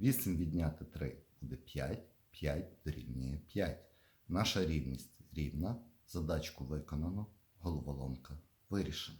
8 відняти 3 буде 5, 5 дорівнює 5. Наша рівність рівна, задачку виконано, головоломка вирішена.